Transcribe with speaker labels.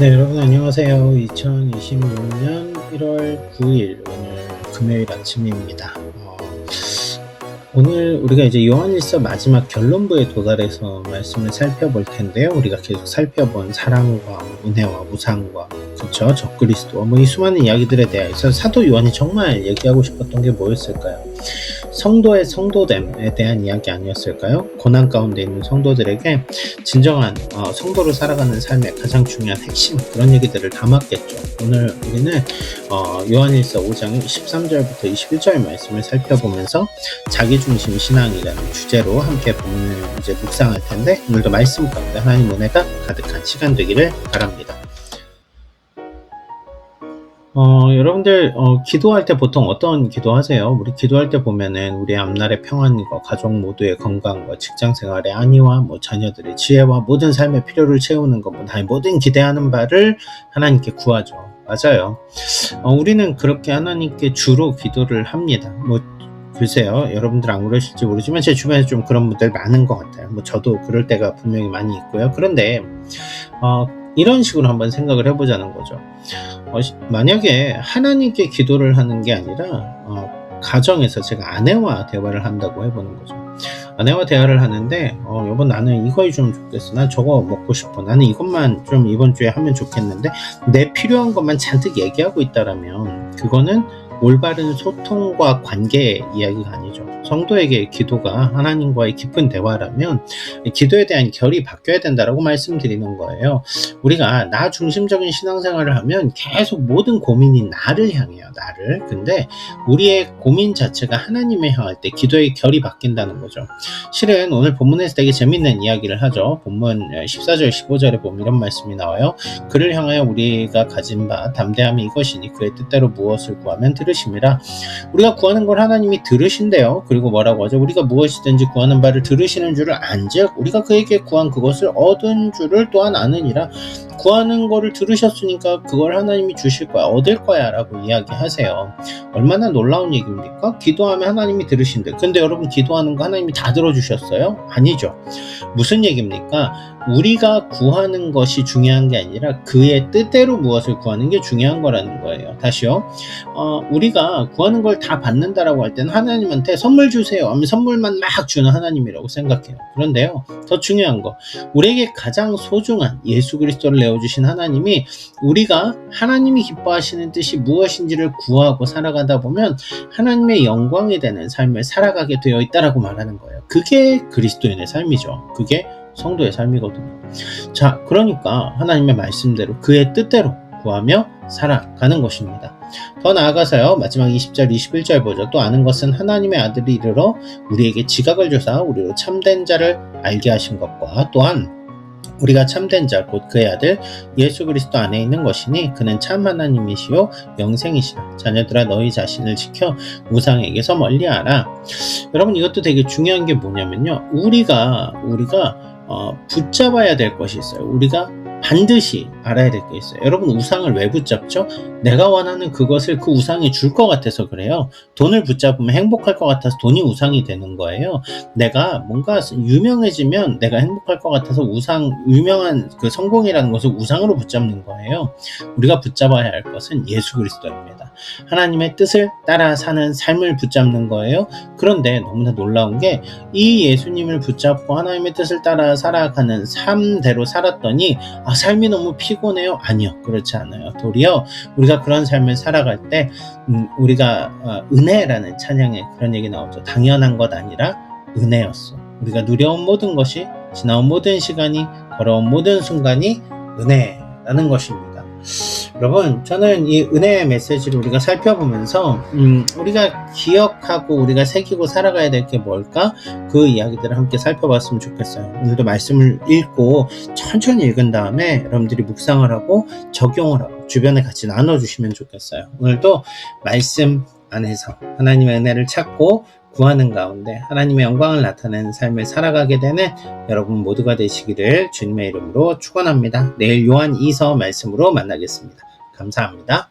Speaker 1: 네, 여러분 안녕하세요. 2026년 1월 9일 오늘 금요일 아침입니다. 어, 오늘 우리가 이제 요한일서 마지막 결론부에 도달해서 말씀을 살펴볼 텐데요. 우리가 계속 살펴본 사랑과 은혜와 우상과 그쵸 적그리스도 뭐이 수많은 이야기들에 대해서 사도 요한이 정말 얘기하고 싶었던 게 뭐였을까요? 성도의 성도됨에 대한 이야기 아니었을까요? 고난 가운데 있는 성도들에게 진정한 어, 성도로 살아가는 삶의 가장 중요한 핵심 그런 얘기들을 담았겠죠. 오늘 우리는 어, 요한일서 5장 13절부터 21절 말씀을 살펴보면서 자기중심 신앙이라는 주제로 함께 본문을 이제 묵상할 텐데 오늘도 말씀 가운데 하나님 은혜가 가득한 시간 되기를 바랍니다. 어, 여러분들, 어, 기도할 때 보통 어떤 기도하세요? 우리 기도할 때 보면은 우리 앞날의 평안과 가족 모두의 건강과 직장 생활의 안위와 뭐 자녀들의 지혜와 모든 삶의 필요를 채우는 것보다 모든 기대하는 바를 하나님께 구하죠. 맞아요. 어, 우리는 그렇게 하나님께 주로 기도를 합니다. 뭐, 글쎄요, 여러분들 안 그러실지 모르지만 제 주변에 좀 그런 분들 많은 것 같아요. 뭐 저도 그럴 때가 분명히 많이 있고요. 그런데 어, 이런 식으로 한번 생각을 해보자는 거죠. 어, 만약에 하나님께 기도를 하는 게 아니라 어, 가정에서 제가 아내와 대화를 한다고 해보는 거죠. 아내와 대화를 하는데 어, 여보 나는 이거 좀 좋겠어. 난 저거 먹고 싶어. 나는 이것만 좀 이번 주에 하면 좋겠는데 내 필요한 것만 잔뜩 얘기하고 있다라면 그거는 올바른 소통과 관계 이야기가 아니죠. 성도에게 기도가 하나님과의 깊은 대화라면 기도에 대한 결이 바뀌어야 된다라고 말씀드리는 거예요. 우리가 나 중심적인 신앙생활을 하면 계속 모든 고민이 나를 향해요. 나를. 근데 우리의 고민 자체가 하나님을 향할 때 기도의 결이 바뀐다는 거죠. 실은 오늘 본문에서 되게 재밌는 이야기를 하죠. 본문 14절 15절에 보면 이런 말씀이 나와요. 그를 향하여 우리가 가진 바 담대함이 이것이니 그의 뜻대로 무엇을 구하면 들 으심이라. 우리가 구하는 걸 하나님이 들으신대요. 그리고 뭐라고 하죠? 우리가 무엇이든지 구하는 바를 들으시는 줄을 안즉 우리가 그에게 구한 그것을 얻은 줄을 또한 아느니라. 구하는 거를 들으셨으니까 그걸 하나님이 주실 거야, 얻을 거야 라고 이야기하세요. 얼마나 놀라운 얘기입니까? 기도하면 하나님이 들으신대. 근데 여러분 기도하는 거 하나님이 다 들어주셨어요? 아니죠. 무슨 얘기입니까? 우리가 구하는 것이 중요한 게 아니라 그의 뜻대로 무엇을 구하는 게 중요한 거라는 거예요. 다시요. 어, 우리가 구하는 걸 다 받는다라고 할 때는 하나님한테 선물 주세요 하면 선물만 막 주는 하나님이라고 생각해요. 그런데요. 더 중요한 거. 우리에게 가장 소중한 예수 그리스도를 내어주신 하나님이 우리가 하나님이 기뻐하시는 뜻이 무엇인지를 구하고 살아가다 보면 하나님의 영광이 되는 삶을 살아가게 되어 있다라고 말하는 거예요. 그게 그리스도인의 삶이죠. 그게 성도의 삶이거든요. 자, 그러니까 하나님의 말씀대로 그의 뜻대로 구하며 살아가는 것입니다. 더 나아가서요, 마지막 20절, 21절 보죠. 또 아는 것은 하나님의 아들이 이르러 우리에게 지각을 주사 우리로 참된 자를 알게 하신 것과 또한 우리가 참된 자, 곧 그의 아들 예수 그리스도 안에 있는 것이니 그는 참 하나님이시요 영생이시라. 자녀들아 너희 자신을 지켜 우상에게서 멀리하라. 여러분 이것도 되게 중요한 게 뭐냐면요. 우리가 우리가 어, 붙잡아야 될 것이 있어요. 우리가 반드시 알아야 될 게 있어요. 여러분 우상을 왜 붙잡죠? 내가 원하는 그것을 그 우상이 줄 것 같아서 그래요. 돈을 붙잡으면 행복할 것 같아서 돈이 우상이 되는 거예요. 내가 뭔가 유명해지면 내가 행복할 것 같아서 우상 유명한 그 성공이라는 것을 우상으로 붙잡는 거예요. 우리가 붙잡아야 할 것은 예수 그리스도입니다. 하나님의 뜻을 따라 사는 삶을 붙잡는 거예요. 그런데 너무나 놀라운 게 이 예수님을 붙잡고 하나님의 뜻을 따라 살아가는 삶대로 살았더니 아, 삶이 너무 피곤해요. 아니요, 그렇지 않아요. 도리어 우리가 그런 삶을 살아갈 때 음, 우리가 어, 은혜라는 찬양에 그런 얘기 나오죠. 당연한 것 아니라 은혜였어. 우리가 누려온 모든 것이 지나온 모든 시간이 걸어온 모든 순간이 은혜라는 것입니다. 여러분, 저는 이 은혜의 메시지를 우리가 살펴보면서, 음, 우리가 기억하고 우리가 새기고 살아가야 될 게 뭘까? 그 이야기들을 함께 살펴봤으면 좋겠어요. 오늘도 말씀을 읽고 천천히 읽은 다음에 여러분들이 묵상을 하고 적용을 하고 주변에 같이 나눠주시면 좋겠어요. 오늘도 말씀 안에서 하나님의 은혜를 찾고 구하는 가운데 하나님의 영광을 나타내는 삶을 살아가게 되는 여러분 모두가 되시기를 주님의 이름으로 축원합니다. 내일 요한 2서 말씀으로 만나겠습니다. 감사합니다.